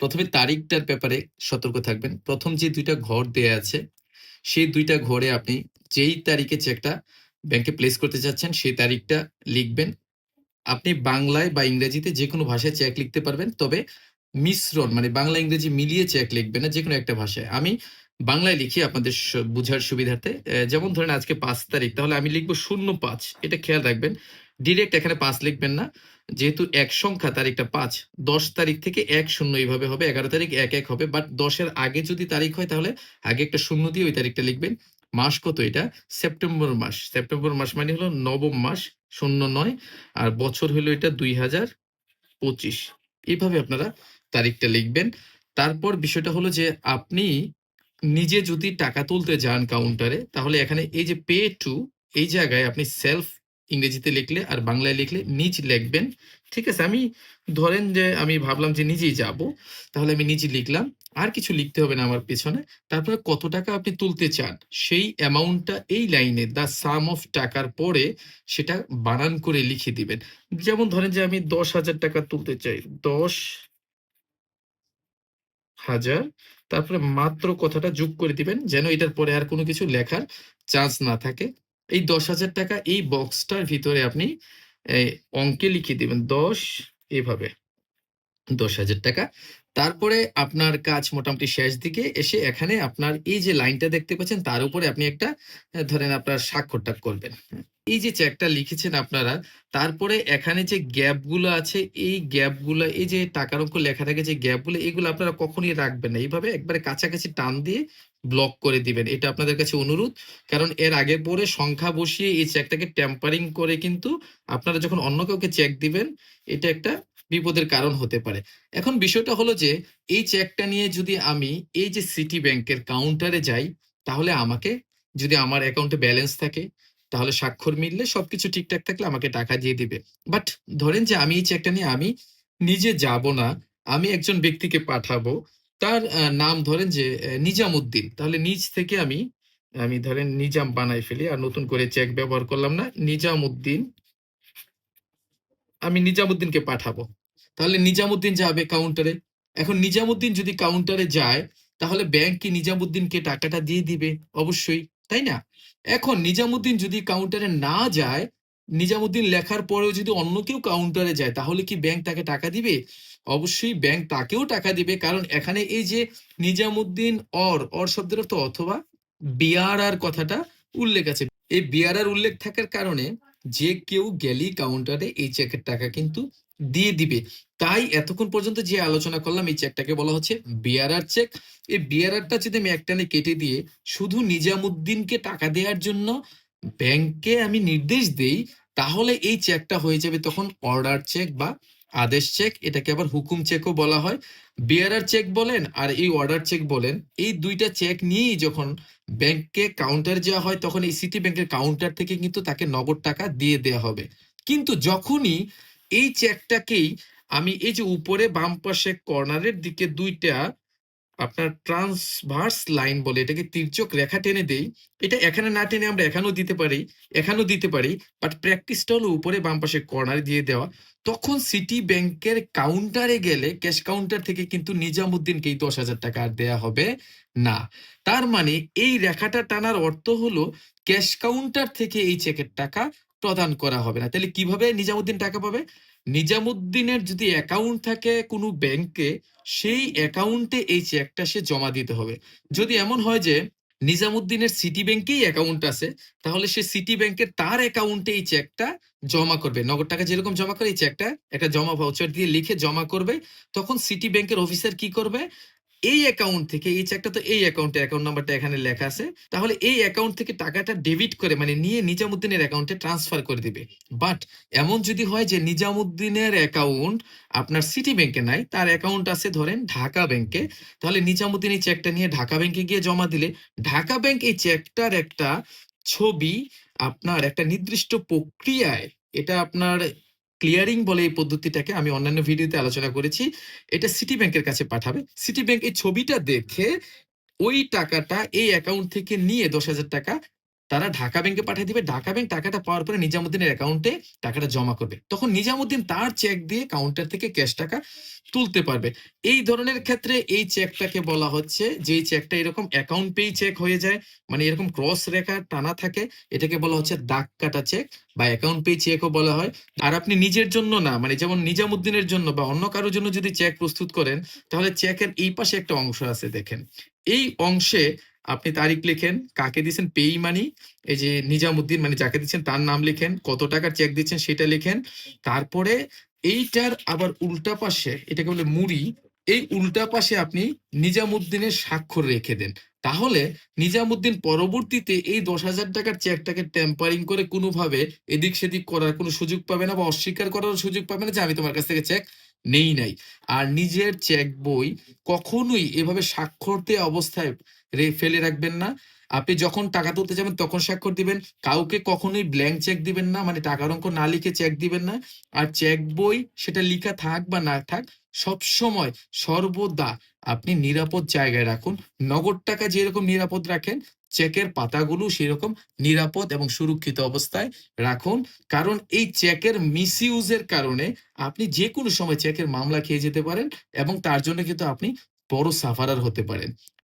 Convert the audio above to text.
প্রথমে তারিখটার ব্যাপারে সতর্ক থাকবেন। প্রথম যে দুইটা ঘর দেয়া আছে, সেই দুইটা ঘরে আপনি যেই তারিখে চেকটা ব্যাংকে প্লেস করতে চাচ্ছেন সেই তারিখটা লিখবেন। আপনি বাংলায় বা ইংরেজিতে যে কোনো ভাষায় চেক লিখতে পারবেন, তবে মিশ্রণ মানে বাংলা, ইংরেজি মিলিয়ে চেক লিখবেন না যে কোনো একটা ভাষায়। আমি বাংলায় লিখি আপনাদের বুঝার সুবিধার্থে। যেমন ধরেন আজকে পাঁচ তারিখ, তাহলে আমি লিখব শূন্য পাঁচ। এটা খেয়াল রাখবেন। ডিরেক্ট এখানে পাঁচ লিখবেন না। যেহেতু এক সংখ্যা তারিখটা পাঁচ। দশ তারিখ থেকে এক শূন্য এইভাবে হবে, এগারো তারিখ এক এক হবে। বাট দশের আগে যদি তারিখ হয়, তাহলে আগে একটা শূন্য দিয়ে ওই তারিখটা লিখবেন। মাস কত এটা? সেপ্টেম্বর মাস। সেপ্টেম্বর মাস মানে হলো নবম মাস, শূন্য নয়। আর বছর হলো এটা দুই হাজার পঁচিশ। এইভাবে আপনারা তারিখটা লিখবেন। তারপর বিষয়টা হলো যে আপনি নিজে যদি টাকা তুলতে যান কাউন্টারে তাহলে এখানে এই যে পে টু এই জায়গায় আপনি সেলফ ইংরেজিতে লিখলে আর বাংলায় লিখলে নিজ লিখবেন। ঠিক আছে, আমি ধরেন যে আমি ভাবলাম যে নিজেই যাব, তাহলে আমি নিজে লিখলাম। আর কিছু লিখতে হবে না আমার পেছনে। তারপরে কত টাকা আপনি তুলতে চান? সেই অ্যামাউন্টটা এই লাইনে দ্য সাম অফ টাকার পরে সেটা বানান করে লিখে দিবেন। যেমন ধরেন যে আমি দশ হাজার টাকা তুলতে চাই। দশ হাজার, তারপরে মাত্র কথাটা যোগ করে দিবেন, যেন এটার পরে আর কোনো কিছু লেখার চান্স না থাকে। এই দশ হাজার টাকা এই বক্সটার ভিতরে আপনি অঙ্কে লিখে দিবেন দশ এভাবে। দশ হাজার টাকা। তারপরে আপনার কাজ মোটামুটি শেষ দিকে এসে এখানে আপনার এই যে লাইনটা দেখতে পাচ্ছেন, তার উপরে আপনি একটা ধরেন আপনার স্বাক্ষরটা করবেন। এই যে চেকটা লিখেছেন আপনারা, তারপরে এখানে যে গ্যাপগুলো আছে, এই গ্যাপগুলো, এই যে টাকার অঙ্ক লেখা থাকে, যে গ্যাপগুলো, এগুলো আপনারা কখনই রাখবেন না। এইভাবে একবারে কাছাকাছি টান দিয়ে ব্লক করে দিবেন। এটা আপনাদের কাছে অনুরোধ, কারণ এর আগে পরে সংখ্যা বসিয়ে এই চেকটাকে ট্যাম্পারিং করে কিন্তু আপনারা যখন অন্য কাউকে চেক দিবেন, এটা একটা বিপদের কারণ হতে পারে। এখন বিষয়টা হলো যে, এই চেকটা নিয়ে যদি আমি এই যে সিটি ব্যাংকের কাউন্টারে যাই, তাহলে আমাকে যদি আমার অ্যাকাউন্টে ব্যালেন্স থাকে, তাহলে স্বাক্ষর মিললে সবকিছু ঠিকঠাক থাকলে আমাকে টাকা দিয়ে দিবে। বাট ধরেন যে আমি এই চেকটা নিয়ে আমি নিজে যাব না, আমি একজন ব্যক্তিকে পাঠাবো, তার নাম ধরেন যে নিজামুদ্দিন তাহলে নিজ থেকে আমি আমি ধরেন নিজাম বানাই ফেলি আর নতুন করে চেক ব্যবহার করলাম না নিজামুদ্দিন আমি নিজামুদ্দিনকে পাঠাবো। তাহলে নিজামুদ্দিন যাবে কাউন্টারে এখন নিজামুদ্দিন যদি কাউন্টারে যায়, তাহলে ব্যাংক কি নিজামুদ্দিনকে টাকাটা দিয়ে দিবে? অবশ্যই, তাই না? এখন নিজামুদ্দিন যদি কাউন্টারে না যায়, নিজামুদ্দিন লেখার পরেও যদি অন্য কেউ কাউন্টারে যায়, তাহলে কি ব্যাংক তাকে টাকা দিবে? অবশ্যই ব্যাংক তাকেও টাকা দিবে, কারণ এখানে এই যে নিজামুদ্দিন অর অর শব্দের অর্থ অথবা বিআরআর কথাটা উল্লেখ আছে। এই বিআরআর উল্লেখ থাকার কারণে যে কেউ গেলি কাউন্টারে এই চেকের টাকা কিন্তু দিয়ে দিবে। তাই এতক্ষণ পর্যন্ত যে আলোচনা করলাম, এই চেকটাকে বলা হচ্ছে বিআরআর চেক এই বিআরআরটা যদি আমি একটানে কেটে দিয়ে শুধু নিজামুদ্দিনকে টাকা দেওয়ার জন্য ব্যাংকে আমি নির্দেশ দেই, তাহলে এই চেকটা হয়ে যাবে তখন অর্ডার চেক বা আদেশ চেক এটাকে আবার হুকুম চেকও বলা হয়। বিআরআর চেক বলেন আর এই অর্ডার চেক বলেন, এই দুইটা চেক নিয়েই যখন ব্যাংকে কাউন্টার যাওয়া হয়, তখন এই সিটি ব্যাংকের কাউন্টার থেকে কিন্তু তাকে নগদ টাকা দিয়ে দেওয়া হবে। কিন্তু যখনই এই চেকটাকেই আমি এই যে উপরে বাম পাশে কর্নারের দিকে দুইটা আপনার ট্রান্সভার্স লাইন বলে এটাকে তির্যক রেখা টেনে দেই। এটা এখানে না টেনে আমরা এখানেও দিতে পারি, এখানেও দিতে পারি বাট প্র্যাকটিসটা হলো উপরে বাম পাশে কর্নারে দিয়ে দেওয়া। তখন সিটি ব্যাংকের কাউন্টারে গেলে ক্যাশ কাউন্টার থেকে কিন্তু নিজামুদ্দিনকে এই দশ হাজার টাকা আর দেয়া হবে না। তার মানে এই রেখাটা টানার অর্থ হলো ক্যাশ কাউন্টার থেকে এই চেকের টাকা প্রদান করা হবে না। তাহলে কীভাবে নিজামুদ্দিন টাকা পাবে? নিজামুদ্দিনের যদি অ্যাকাউন্ট থাকে কোনো ব্যাংকে সেই অ্যাকাউন্টে এই চেকটা সে জমা দিতে হবে। যদি এমন হয় যে নিজামুদ্দিনের সিটি ব্যাংকেই অ্যাকাউন্ট আছে, তাহলে সে সিটি ব্যাংকের তার অ্যাকাউন্টে এই চেকটা জমা করবে। নগদ টাকা যেরকম জমা করে, এই চেকটা একটা জমা ভাউচার দিয়ে লিখে জমা করবে। তখন সিটি ব্যাংকের অফিসার কি করবে? এই অ্যাকাউন্ট থেকে, এই চেকটা তো এই অ্যাকাউন্টে অ্যাকাউন্ট নাম্বারটা এখানে লেখা আছে। তাহলে এই অ্যাকাউন্ট থেকে টাকাটা ডেবিট করে মানে নিয়ে নিজামুদ্দিনের অ্যাকাউন্টে ট্রান্সফার করে দিবে। বাট এমন যদি হয় যে নিজামুদ্দিনের অ্যাকাউন্ট আপনার সিটি ব্যাংকে নাই, তার অ্যাকাউন্ট আছে ধরেন ঢাকা ব্যাংকে তাহলে নিজামুদ্দিন এই চেকটা নিয়ে ঢাকা ব্যাংকে গিয়ে জমা দিলে, ঢাকা ব্যাংক এই চেকটার একটা ছবি আপনার একটা নির্দিষ্ট প্রক্রিয়ায়, এটা আপনার ক্লিয়ারিং বলে এই পদ্ধতিটাকে আমি অন্যান্য ভিডিওতে আলোচনা করেছি। এটা সিটি ব্যাংকের কাছে পাঠাবে। সিটি ব্যাংক এই ছবিটা দেখে ওই টাকাটা এই অ্যাকাউন্ট থেকে নিয়ে দশ হাজার টাকা তারা ঢাকা ব্যাংকে পাঠিয়ে দিবে। ঢাকা ব্যাংক টাকাটা পাওয়ার পরে নিজামুদ্দিনের অ্যাকাউন্টে টাকাটা জমা করবে। তখন নিজামুদ্দিন তার চেক দিয়ে কাউন্টার থেকে ক্যাশ টাকা তুলতে পারবে। এই ধরনের ক্ষেত্রে এই চেকটাকে বলা হচ্ছে যে চেকটা এরকম অ্যাকাউন্ট পেই চেক হয়ে যায়। মানে এরকম ক্রস রেখা টানা থাকে। এটাকে বলা হচ্ছে দাগ কাটা চেক বা অ্যাকাউন্ট পে চেকও বলা হয়। আর আপনি নিজের জন্য না মানে যেমন নিজামুদ্দিনের জন্য বা অন্য কারোর জন্য যদি চেক প্রস্তুত করেন, তাহলে চেকের এই পাশে একটা অংশ আছে, দেখেন। এই অংশে আপনি তারিখ লেখেন, কাকে দিচ্ছেন পেই মানি এই যে নিজামুদ্দিন মানে যাকে দিচ্ছেন তার নাম লেখেন, কত টাকার চেক দিচ্ছেন সেটা লেখেন। তারপরে এইটার আবার উল্টা পাশে, এটাকে বলে মুড়ি, এই উল্টা পাশে আপনি নিজামুদ্দিনের স্বাক্ষর রেখে দেন। তাহলে নিজামুদ্দিন পরবর্তীতে এই দশ হাজার টাকার চেকটাকে টেম্পারিং করে কোনোভাবে এদিক সেদিক করার কোনো সুযোগ পাবে না বা অস্বীকার করার সুযোগ পাবে না যে আমি তোমার কাছ থেকে চেক নেই নাই। আর নিজের চেক বই কখনোই এভাবে স্বাক্ষর দেওয়া অবস্থায় ফেলে রাখবেন না। আপনি যখন টাকা তুলতে যাবেন তখন স্বাক্ষর দিবেন। কাউকে কখনোই ব্ল্যাঙ্ক চেক দিবেন না মানে টাকার অঙ্ক না লিখে চেক দিবেন না। আর চেক বই সেটা লিখা থাক বা না থাক সব সময় সর্বদা আপনি নিরাপদ জায়গায় রাখুন। নগদ টাকা যেরকম নিরাপদ রাখেন চেকের পাতাগুলো সেরকম নিরাপদ এবং সুরক্ষিত অবস্থায় রাখুন। কারণ এই চেকের মিসইউজের কারণে আপনি যে কোনো সময় চেকের মামলা খেয়ে যেতে পারেন এবং তার জন্য কিন্তু আপনি বড় সাফারার হতে পারেন।